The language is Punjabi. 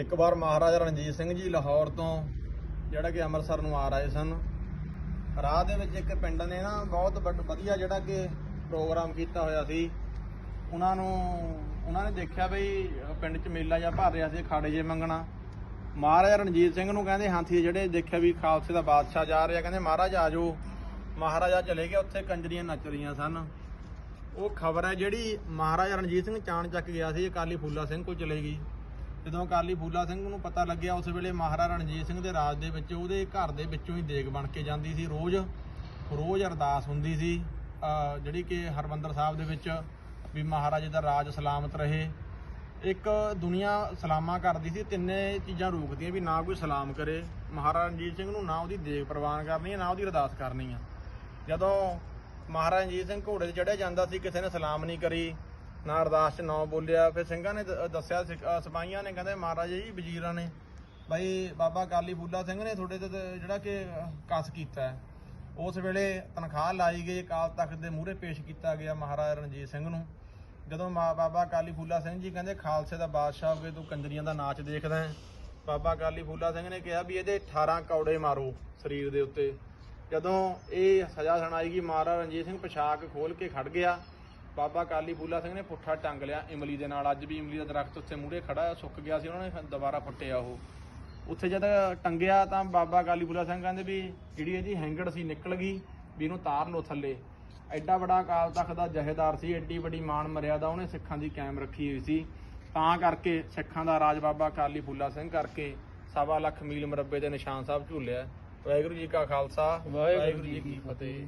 ਇੱਕ ਵਾਰ ਮਹਾਰਾਜਾ ਰਣਜੀਤ ਸਿੰਘ ਜੀ ਲਾਹੌਰ ਤੋਂ, ਜਿਹੜਾ ਕਿ ਅੰਮ੍ਰਿਤਸਰ ਨੂੰ ਆ ਰਹੇ ਸਨ। ਰਾਹ ਦੇ ਵਿੱਚ ਇੱਕ ਪਿੰਡ ਨੇ ਨਾ ਬਹੁਤ ਵੱਡ- ਵਧੀਆ ਜਿਹੜਾ ਕਿ ਪ੍ਰੋਗਰਾਮ ਕੀਤਾ ਹੋਇਆ ਸੀ। ਉਹਨਾਂ ਨੂੰ, ਉਹਨਾਂ ਨੇ ਦੇਖਿਆ ਬਈ, ਪਿੰਡ 'ਚ ਮੇਲਾ ਜਾਂ ਭਰ ਰਿਹਾ ਸੀ ਖਾੜੇ ਜੇ ਮੰਗਣਾ। ਮਹਾਰਾਜਾ ਰਣਜੀਤ ਸਿੰਘ ਨੂੰ ਕਹਿੰਦੇ ਹਾਥੀ ਜਿਹੜੇ, ਦੇਖਿਆ ਵੀ ਖਾਲਸੇ ਦਾ ਬਾਦਸ਼ਾਹ ਜਾ ਰਿਹਾ। ਕਹਿੰਦੇ, ਮਹਾਰਾਜ, ਆ ਜਾਓ। ਮਹਾਰਾਜਾ ਚਲੇ ਗਿਆ, ਉੱਥੇ ਕੰਜਰੀਆਂ ਨੱਚ ਰਹੀਆਂ ਸਨ। ਉਹ ਖਬਰ ਹੈ ਜਿਹੜੀ ਮਹਾਰਾਜਾ ਰਣਜੀਤ ਸਿੰਘ ਚਾਣ ਚੱਕ ਗਿਆ ਸੀ, ਅਕਾਲੀ ਫੂਲਾ ਸਿੰਘ ਕੋਲ ਚਲੇ ਗਈ। ਜਦੋਂ ਅਕਾਲੀ ਫੂਲਾ ਸਿੰਘ ਨੂੰ ਪਤਾ ਲੱਗਿਆ, ਉਸ ਵੇਲੇ ਮਹਾਰਾਜਾ ਰਣਜੀਤ ਸਿੰਘ ਦੇ ਰਾਜ ਦੇ ਵਿੱਚ ਉਹਦੇ ਘਰ ਦੇ ਵਿੱਚੋਂ ਹੀ ਦੇਗ ਬਣ ਕੇ ਜਾਂਦੀ ਸੀ। ਰੋਜ਼ ਰੋਜ਼ ਅਰਦਾਸ ਹੁੰਦੀ ਸੀ ਜਿਹੜੀ ਕਿ ਹਰਮੰਦਰ ਸਾਹਿਬ ਦੇ ਵਿੱਚ ਵੀ ਮਹਾਰਾਜੇ ਦਾ ਰਾਜ ਸਲਾਮਤ ਰਹੇ। ਇੱਕ ਦੁਨੀਆ ਸਲਾਮਾ ਕਰਦੀ ਸੀ, ਤਿੰਨੇ ਚੀਜ਼ਾਂ ਰੋਕਦੀਆਂ ਵੀ ਨਾ ਕੋਈ ਸਲਾਮ ਕਰੇ। ਮਹਾਰਾਜਾ ਰਣਜੀਤ ਸਿੰਘ ਨੂੰ ਨਾ ਉਹਦੀ ਦੇਗ ਪ੍ਰਵਾਨ ਕਰਨੀ ਹੈ ਨਾ ਉਹਦੀ ਅਰਦਾਸ ਕਰਨੀ ਹੈ ਜਦੋਂ ਮਹਾਰਾਜਾ ਰਣਜੀਤ ਸਿੰਘ ਘੋੜੇ ਤੇ ਚੜਿਆ ਜਾਂਦਾ ਸੀ, ਕਿਸੇ ਨੇ ਸਲਾਮ ਨਹੀਂ ਕਰੀ। ਨਾ ਅਰਦਾਸ 'ਚ ਨਾ ਬੋਲਿਆ ਫਿਰ ਸਿੰਘਾਂ ਨੇ ਦ- ਦੱਸਿਆ ਸਿੱਖ- ਅਹ ਸਿਪਾਹੀਆਂ ਨੇ ਕਹਿੰਦੇ ਮਹਾਰਾਜਾ ਜੀ ਵਜ਼ੀਰਾਂ ਨੇ ਬਈ ਬਾਬਾ ਕਾਲੀ ਫੂਲਾ ਸਿੰਘ ਨੇ ਤੁਹਾਡੇ ਤੇ ਤੇ ਜਿਹੜਾ ਕਿ ਅਹ, ਕਸ ਕੀਤਾ ਹੈ। ਉਸ ਵੇਲੇ ਤਨਖਾਹ ਲਾਈ ਗਈ ਅਕਾਲ ਤਖਤ ਦੇ ਮੂਹਰੇ ਪੇਸ਼ ਕੀਤਾ ਗਿਆ ਮਹਾਰਾਜਾ ਰਣਜੀਤ ਸਿੰਘ ਨੂੰ। ਜਦੋਂ ਮਾ ਬਾਬਾ ਕਾਲੀ ਫੂਲਾ ਸਿੰਘ ਜੀ ਕਹਿੰਦੇ ਖਾਲਸੇ ਦਾ ਬਾਦਸ਼ਾਹ ਹੋ ਕੇ ਤੂੰ ਕੰਜਰੀਆਂ ਦਾ ਨਾਚ ਦੇਖਦਾ ਹੈ। ਬਾਬਾ ਕਾਲੀ ਫੂਲਾ ਸਿੰਘ ਨੇ ਕਿਹਾ ਵੀ ਇਹਦੇ 18 ਕੌੜੇ ਮਾਰੋ ਸਰੀਰ ਦੇ ਉੱਤੇ। ਜਦੋਂ ਇਹ ਸਜ਼ਾ ਸੁਣਾਈ ਗਈ ਮਹਾਰਾਜਾ ਰਣਜੀਤ ਸਿੰਘ ਪੋਸ਼ਾਕ ਖੋਲ ਕੇ ਖੜ ਗਿਆ। ਬਾਬਾ ਕਾਲੀ ਫੂਲਾ ਸਿੰਘ ਨੇ ਪੁੱਠਾ ਟੰਗ ਲਿਆ ਇਮਲੀ ਦੇ ਨਾਲ। ਅੱਜ ਵੀ ਇਮਲੀ ਦਾ ਦਰਖਤ ਉੱਤੇ ਮੂਹਰੇ ਖੜਾ ਹੈ, ਸੁੱਕ ਗਿਆ ਸੀ ਉਹਨਾਂ ਨੇ ਫਿਰ ਦੁਬਾਰਾ ਫੁੱਟਿਆ ਉਹ। ਉੱਥੇ ਜਦ ਟੰਗਿਆ ਤਾਂ ਬਾਬਾ ਕਾਲੀ ਫੂਲਾ ਸਿੰਘ ਕਹਿੰਦੇ ਵੀ ਜਿਹੜੀ ਇਹਦੀ ਹੈਂਗੜ ਸੀ ਨਿਕਲ ਗਈ ਵੀ ਇਹਨੂੰ ਤਾਰ ਲਓ ਥੱਲੇ। ਐਡਾ ਬੜਾ ਅਕਾਲ ਤਖਤ ਦਾ ਜਹੇਦਾਰ ਸੀ ਐਡੀ ਵੱਡੀ ਮਾਨ ਮਰਿਆਦਾ ਉਹਨੇ ਸਿੱਖਾਂ ਦੀ ਕਾਇਮ ਰੱਖੀ ਹੋਈ ਸੀ। ਤਾਂ ਕਰਕੇ ਸਿੱਖਾਂ ਦਾ ਰਾਜ ਬਾਬਾ ਕਾਲੀ ਫੂਲਾ ਸਿੰਘ ਕਰਕੇ ਸਵਾ ਲੱਖ ਮੀਲ ਮੁਰੱਬੇ ਦੇ ਨਿਸ਼ਾਨ ਸਾਹਿਬ ਝੂਲਿਆ। ਵਾਹਿਗੁਰੂ ਜੀ ਕਾ ਖਾਲਸਾ ਵਾਹਿਗੁਰੂ ਜੀ ਕੀ ਫਤਿਹ।